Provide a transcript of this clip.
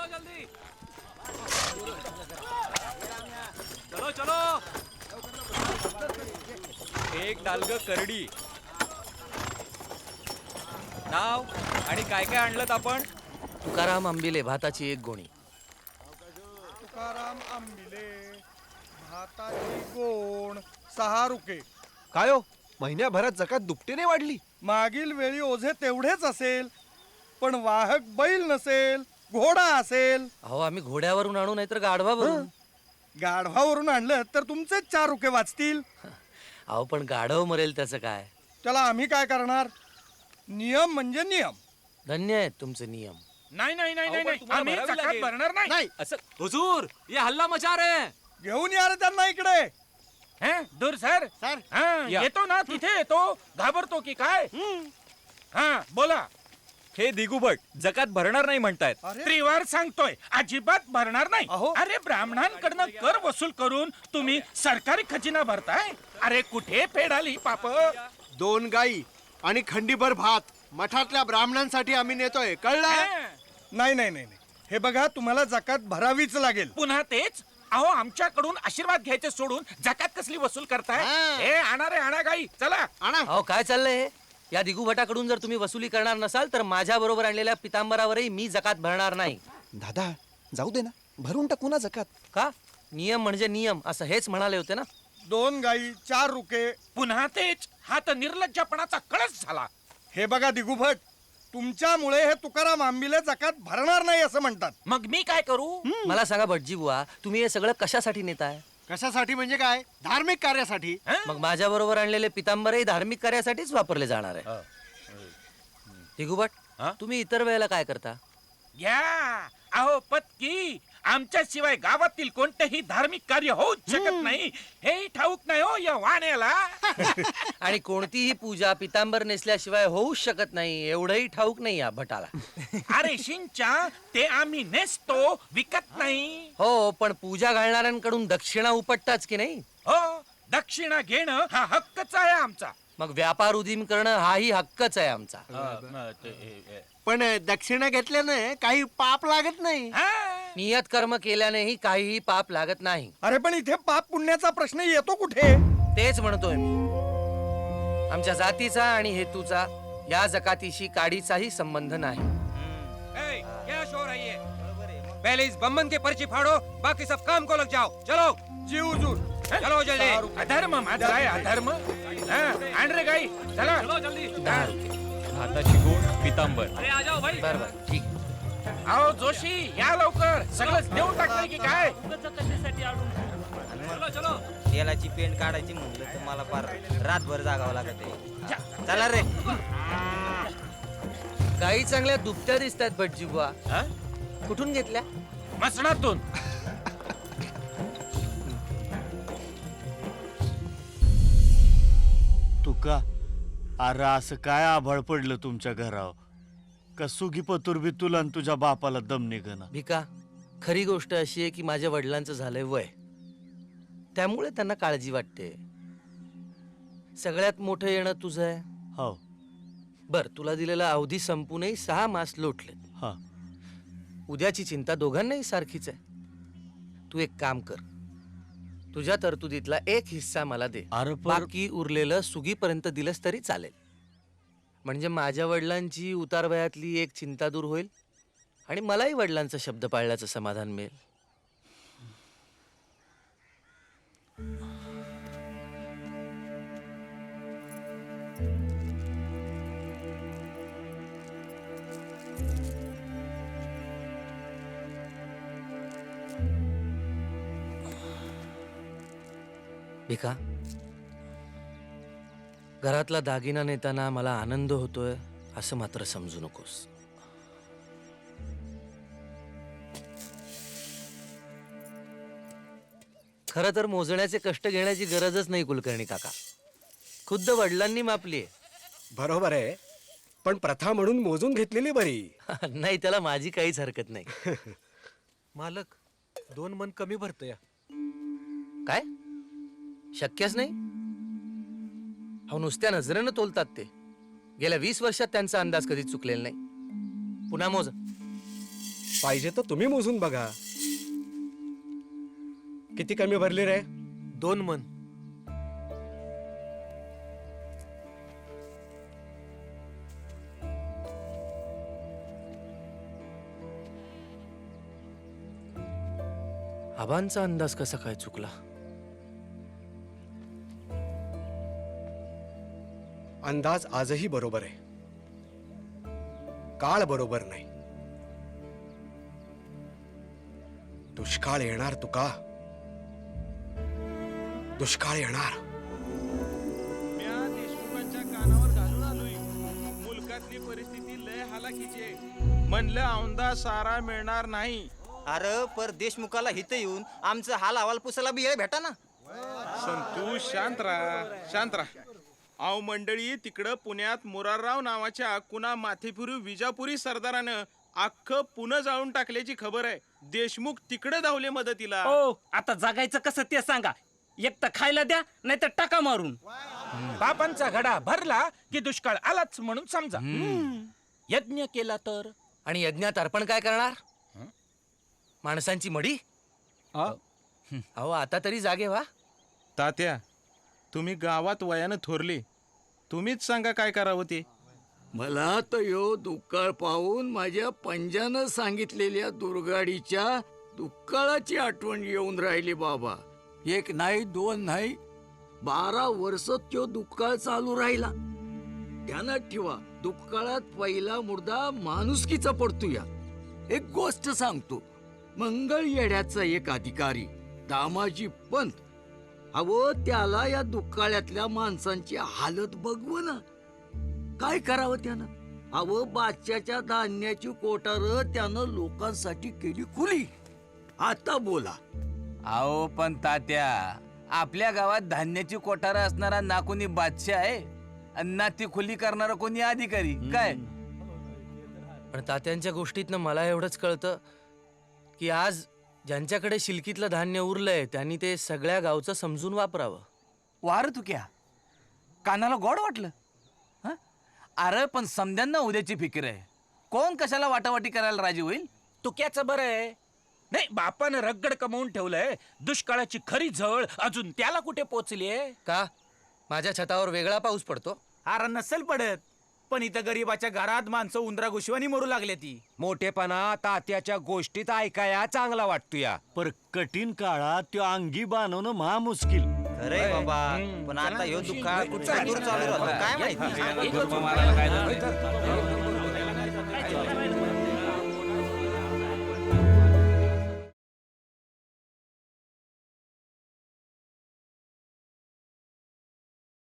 चलो जल्दी। चलो चलो। एक डालग करडी। नाव आणि काय काय आणलं आपण? तुकाराम आंबिले भाताची एक गोणी. तुकाराम आंबिले भाताची गोण सहा रुके. काय हो? महिन्याभरात जकात दुपटीने वाढली. मागील वेळी ओझे तेवढेच असेल पण वाहक बैल नसेल घोडा असेल. अहो आम्ही घोड्यावरून आणू नाहीतर गाढवावरून. गाढवावरून आणलं तर तुमचेच चार रुके वाचतील. अहो पण गाढव मरेल त्याचं काय? त्याला आम्ही काय करणार? नियम म्हणजे नियम. धन्य आहेत तुमचे नियम. नाही नाही नाही नाही आम्ही. भरणार नाही. नाही. असं हुजूर ये हल्ला मचा रे. घेऊन या रे त्यांना इकडे. हं? दूर सर. सर. हं, या. येतो ना तिथे येतो. घाबरतो की काय? हा बोला. हे दिगुबट जकात भरणार नाही म्हणतायत. त्रिवार सांगतोय अजिबात भरणार नाही. अहो. अरे ब्राह्मणांकडनं कर वसूल करून तुम्ही सरकारी खजिना भरताय. अरे कुठे फेडाली पाप? दोन गाई आणि खंडीभर भात. मठातल्या ब्राह्मणांसाठी आम्ही नेतोय कळलं? हं. नाही नाही नाही नाही. हे बघा तुम्हाला जकात भरावीच लागेल. पुन्हा तेच? अहो आमच्याकडून आशीर्वाद घ्यायचे सोडून जकात कसली वसूल करताय? हं. हे आणा रे आणा गाई चला. आणा. अहो काय चाललंय हे? या दिगुभटाकडून जर तुम्ही वसुली करणार नसाल तर माझ्या बरोबर आणलेल्या पितांबरावरही मी जकात भरणार नाही. दादा जाऊ दे ना. भरून टाकू ना जकात. का? नियम म्हणजे नियम असं हेच म्हणाले होते ना. दोन गाई चार रुके पुन्हा तेच. हा तर निर्लज्जपणाचा कळस झाला. हे बघा दिगुभट तुमच्यामुळे हे तुकाराम आंबिले जकात भरणार नाही असं म्हणतात. मग मी काय करू? मला सांगा भटजी बुवा तुम्ही हे सगळं कशासाठी नेताय? कशासाठी म्हणजे काय? धार्मिक कार्यासाठी? हं? मग माझ्या बरोबर आणलेले पितांबरही धार्मिक कार्यासाठीच वापरले जाणार आहे. दिगुभट हा? तुम्ही इतर वेळेला काय करता? घ्या! अहो पत्की! आमच्या शिवाय गावातील कोणतेही धार्मिक कार्य होऊच शकत नाही. हे ठाऊक नाही हो या वाण्याला. आणि कोणतीही पूजा पितांबर नेसल्याशिवाय होऊच शकत नाही एवढंही ठाऊक नाही या भटाला. अरे शिंच्या ते आम्ही नेसतो विकत नाही. हो पण पूजा घालणाऱ्यांकडून दक्षिणा उपटताच की नाही? हो दक्षिणा घेणं हा हक्कच आहे आमचा. मग व्यापार उदीम करणं हाही हक्कच आहे आमचा. पण दक्षिणा घेतल्याने काही पाप लागत नाही. हा. नियत कर्म केल्यानेही काहीही पाप लागत नाही. अरे पण इथे पाप पुण्याचा प्रश्न येतो कुठे? तेच म्हणतोय मी. आमच्या जातीचा आणि हेतूचा या जकातीशी काडीचाही संबंध नाही. क्या शोर है ये? पहले इस बम्बन के पर्ची फाड़ो बाकी सब काम को लग जाओ। चलो। जी हुजूर। चलो जल्दी। अधर्म माझा आहे अधर्म। हा, आण रे गाई चला। चलो जल्दी। दहा रुपये भाताची गोड पितांबर। अरे आ जाओ भाई। बरं बरं ठीक. अहो जोशी या लवकर. सगळंच देऊन टाकलंय की काय? चलो चलो तेलाची पेंट काढायची म्हणलं तर मला फार रातभर जागावं लागत आहे. चला रे. गाई चांगल्या दुभत्या दिसत आहेत भटजी बुवा. हा? कुठून घेतल्या? मसणातून तुका अरे असं काय आभाळ पडलं तुमच्या घरावर? का सुगी पतुर बी तुला आणि तुझ्या बापाला दम निघना? भिका खरी गोष्ट अशी आहे की माझ्या वडिलांचं झालंय वय. त्यामुळे त्यांना काळजी वाटते. सगळ्यात मोठं येणं तुझं आहे? हो. बर तुला दिलेला अवधी संपूनही सहा मास लोटले हा. उद्याची चिंता दोघांनाही सारखीच आहे. तू एक काम कर. तुझ्या तरतुदीतला एक हिस्सा मला दे. अरे पर बाकी उरलेलं सुगीपर्यंत दिलंस तरी चालेल. म्हणजे माझ्या वडिलांची उतारवयातली एक चिंता दूर होईल आणि मलाही वडिलांचा शब्द पाळल्याचं समाधान मिळेल. भिका घरातला दागिना नेताना मला आनंद होतोय असं मात्र समजू नकोस. खरं तर मोजण्याचे कष्ट घेण्याची गरजच नाही कुलकर्णी काका. खुद्द वडिलांनी मापली बरोबर आहे. पण प्रथा म्हणून मोजून घेतलेली बरी. नाही त्याला माझी काहीच हरकत नाही. मालक दोन मन कमी भरतं या काय? शक्यच नाही? अहो नुसत्या नजरेनं तोलतात ते. गेल्या वीस वर्षात त्यांचा अंदाज कधी चुकलेला नाही. पुन्हा मोज. पाहिजे तर तुम्ही मोजून बघा. किती कमी भरली रे? दोन मन. आबांचा अंदाज कसा काय चुकला? अंदाज आजही बरोबर आहे. काळ बरोबर नाही. दुष्काळ येणार तुका. दुष्काळ येणार. म्या देशमुखांच्या कानावर घालून आलोय. मुलकातली परिस्थिती लय हालाकीची आहे. म्हणलं औंदा सारा मिळणार नाही. अरे पर देशमुखाला हित येऊन आमचं हाल अहवाल पुसायला बी येळ भेटा ना. संतोष शांत राहा शांत राहा. आव मंडळी तिकडं पुण्यात मुरारराव नावाच्या कुणा माथेफिरू विजापुरी सरदारानं अख्खं पुणे जाळून टाकल्याची खबर आहे. देशमुख तिकडे धावले मदतीला. हो आता जगायचं कसं ते सांगा. एक तर खायला द्या नाही तर टाका मारून. बापांचा घडा भरला की दुष्काळ आलाच म्हणून समजा. यज्ञ केला तर? आणि यज्ञात अर्पण काय करणार? माणसांची मडी अहो आता तरी जागे व्हा. तात्या तुम्ही गावात वयानं थोरले. तुम्हीच सांगा काय करावं ते? मला तर यो दुष्काळ पाहून माझ्या पंजानं सांगितलेल्या दुर्गाडीच्या दुष्काळाची आठवण येऊन राहिली बाबा. एक नाही दोन नाही बारा वर्ष तो दुष्काळ चालू राहिला. ध्यानात ठेवा दुष्काळात पहिला मुर्दा माणुसकीचा पडतो या एक गोष्ट सांगतो मंगळ येड्याचा एक अधिकारी दामाजी पंत अहो त्याला या दुष्काळातल्या माणसांची हालत बघव ना. काय करावं त्यानं? अव बादशाच्या धान्याची कोटार त्यानं लोकांसाठी केली खुली. आता बोला. अहो पण तात्या आपल्या गावात धान्याची कोठार असणारा ना कोणी बादशाह आहे? आणि ना ती खुली करणारा कोणी अधिकारी? काय? पण तात्यांच्या गोष्टीतनं मला एवढंच कळतं की आज ज्यांच्याकडे शिलकीतलं धान्य उरलंय त्यांनी ते सगळ्या गावचं समजून वापरावं. वार तू क्या? कानाला गोड वाटलं? हं? अरे पण समद्यांना उद्याची फिकीर आहे. कोण कशाला वाटावाटी करायला राजी होईल? तुक्याचं बरं आहे? नाही बापानं रगड कमवून ठेवलंय. दुष्काळाची खरी झळ अजून त्याला कुठे पोचली आहे का? माझ्या छतावर वेगळा पाऊस पडतो. अरे नसेल पडत. पण इथं गरीबाच्या घरात माणसं उंदरा घुशवानी मरू लागले ती. मोठेपणा तात्याच्या गोष्टीत ऐकाया चांगला वाटतोया. पर कठीण काळात त्यो अंगी बांधवणं महा मुश्किल अरे बाबा. पण आता ह्यो दुःखाळ कुठचा दूर चालू राहतो काय माहिती?